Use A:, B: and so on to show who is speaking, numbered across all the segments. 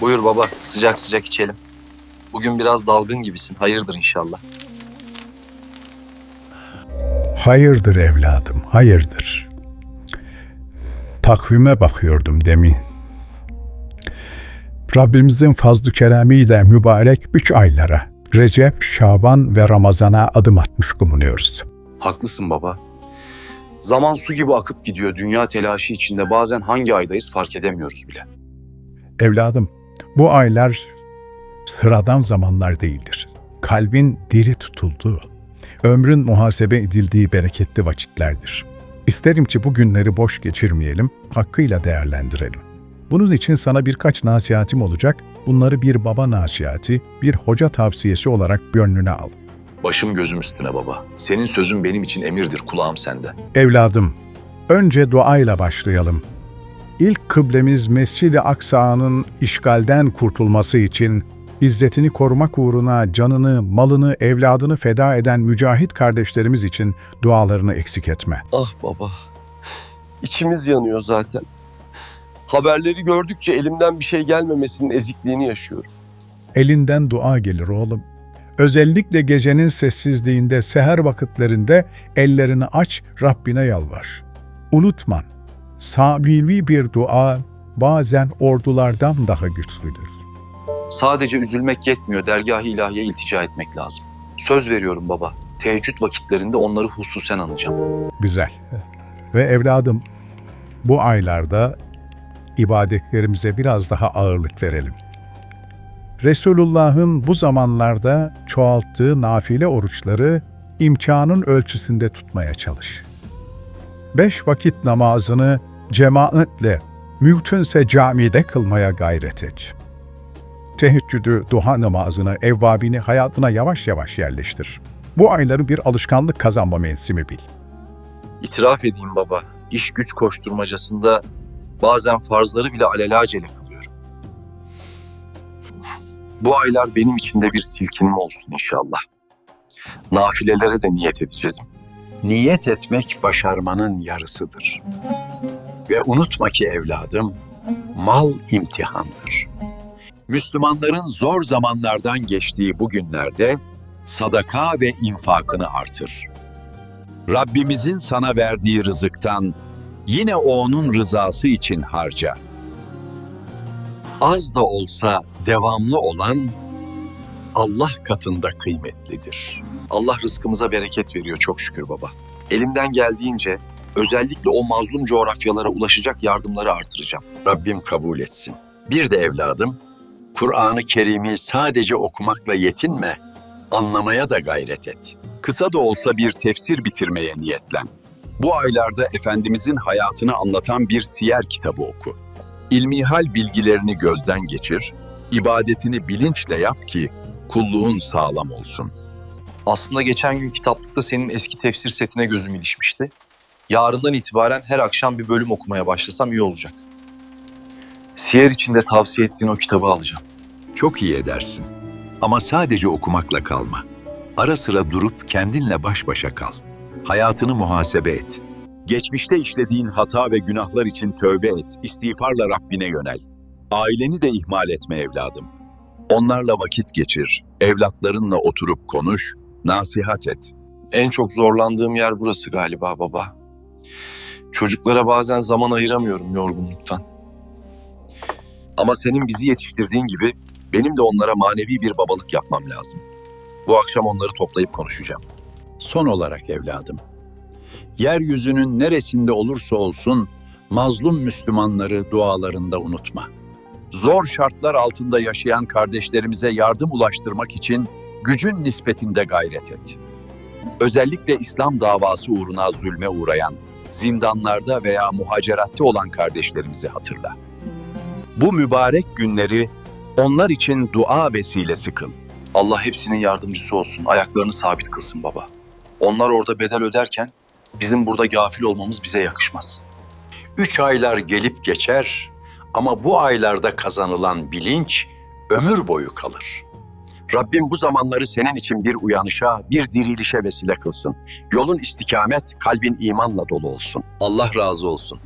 A: Buyur baba, sıcak sıcak içelim. Bugün biraz dalgın gibisin, hayırdır inşallah.
B: Hayırdır evladım, hayırdır. Takvime bakıyordum demin. Rabbimizin fazlı keremiyle mübarek üç aylara, Recep, Şaban ve Ramazan'a adım atmış bulunuyoruz.
C: Haklısın baba. Zaman su gibi akıp gidiyor. Dünya telaşı içinde bazen hangi aydayız fark edemiyoruz bile.
B: Evladım, bu aylar sıradan zamanlar değildir. Kalbin diri tutulduğu, ömrün muhasebe edildiği bereketli vakitlerdir. İsterim ki bu günleri boş geçirmeyelim, hakkıyla değerlendirelim. Bunun için sana birkaç nasihatim olacak. Bunları bir baba nasihati, bir hoca tavsiyesi olarak gönlüne al.
C: Başım gözüm üstüne baba. Senin sözün benim için emirdir, kulağım sende.
B: Evladım, önce duayla başlayalım. İlk kıblemiz Mescid-i Aksa'nın işgalden kurtulması için izzetini korumak uğruna canını, malını, evladını feda eden mücahit kardeşlerimiz için dualarını eksik etme.
D: Ah baba. İçimiz yanıyor zaten. Haberleri gördükçe elimden bir şey gelmemesinin ezikliğini yaşıyorum.
B: Elinden dua gelir oğlum. Özellikle gecenin sessizliğinde, seher vakitlerinde ellerini aç, Rabbine yalvar. Unutman, samimi bir dua bazen ordulardan daha güçlüdür.
C: Sadece üzülmek yetmiyor, dergah-ı ilahiye iltica etmek lazım. Söz veriyorum baba. Teheccüd vakitlerinde onları hususen anacağım.
B: Güzel. Ve evladım, bu aylarda ibadetlerimize biraz daha ağırlık verelim. Resulullah'ın bu zamanlarda çoğalttığı nafile oruçları imkanın ölçüsünde tutmaya çalış. Beş vakit namazını cemaatle, mümkünse camide kılmaya gayret et. Teheccüdü, duha namazını, evvabini hayatına yavaş yavaş yerleştir. Bu ayları bir alışkanlık kazanma mevsimi bil.
A: İtiraf edeyim baba, iş güç koşturmacasında bazen farzları bile alelacele kılıyorum. Bu aylar benim için de bir silkinme olsun inşallah. Nafilelere de niyet edeceğiz.
E: Niyet etmek başarmanın yarısıdır. Ve unutma ki evladım, mal imtihandır. Müslümanların zor zamanlardan geçtiği bu günlerde sadaka ve infakını artır. Rabbimizin sana verdiği rızıktan yine o onun rızası için harca. Az da olsa devamlı olan Allah katında kıymetlidir.
C: Allah rızkımıza bereket veriyor çok şükür baba. Elimden geldiğince özellikle o mazlum coğrafyalara ulaşacak yardımları artıracağım.
E: Rabbim kabul etsin. Bir de evladım, Kur'an-ı Kerim'i sadece okumakla yetinme, anlamaya da gayret et. Kısa da olsa bir tefsir bitirmeye niyetlen. Bu aylarda Efendimizin hayatını anlatan bir siyer kitabı oku. İlmihal bilgilerini gözden geçir, ibadetini bilinçle yap ki kulluğun sağlam olsun.
A: Aslında geçen gün kitaplıkta senin eski tefsir setine gözüm ilişmişti. Yarından itibaren her akşam bir bölüm okumaya başlasam iyi olacak. Siyer içinde tavsiye ettiğin o kitabı alacağım.
E: Çok iyi edersin. Ama sadece okumakla kalma. Ara sıra durup kendinle baş başa kal. Hayatını muhasebe et. Geçmişte işlediğin hata ve günahlar için tövbe et, istiğfarla Rabbine yönel. Aileni de ihmal etme evladım. Onlarla vakit geçir, evlatlarınla oturup konuş, nasihat et.
A: En çok zorlandığım yer burası galiba baba. Çocuklara bazen zaman ayıramıyorum yorgunluktan. Ama senin bizi yetiştirdiğin gibi benim de onlara manevi bir babalık yapmam lazım. Bu akşam onları toplayıp konuşacağım.
E: Son olarak evladım, yeryüzünün neresinde olursa olsun mazlum Müslümanları dualarında unutma. Zor şartlar altında yaşayan kardeşlerimize yardım ulaştırmak için gücün nispetinde gayret et. Özellikle İslam davası uğruna zulme uğrayan, zindanlarda veya muhaceratte olan kardeşlerimizi hatırla. Bu mübarek günleri onlar için dua vesilesi kıl.
A: Allah hepsinin yardımcısı olsun, ayaklarını sabit kılsın baba. Onlar orada bedel öderken bizim burada gafil olmamız bize yakışmaz.
E: Üç aylar gelip geçer ama bu aylarda kazanılan bilinç ömür boyu kalır. Rabbim bu zamanları senin için bir uyanışa, bir dirilişe vesile kılsın. Yolun istikamet, kalbin imanla dolu olsun.
C: Allah razı olsun.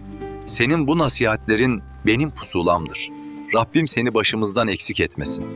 C: Senin bu nasihatlerin benim pusulamdır.
E: Rabbim seni başımızdan eksik etmesin.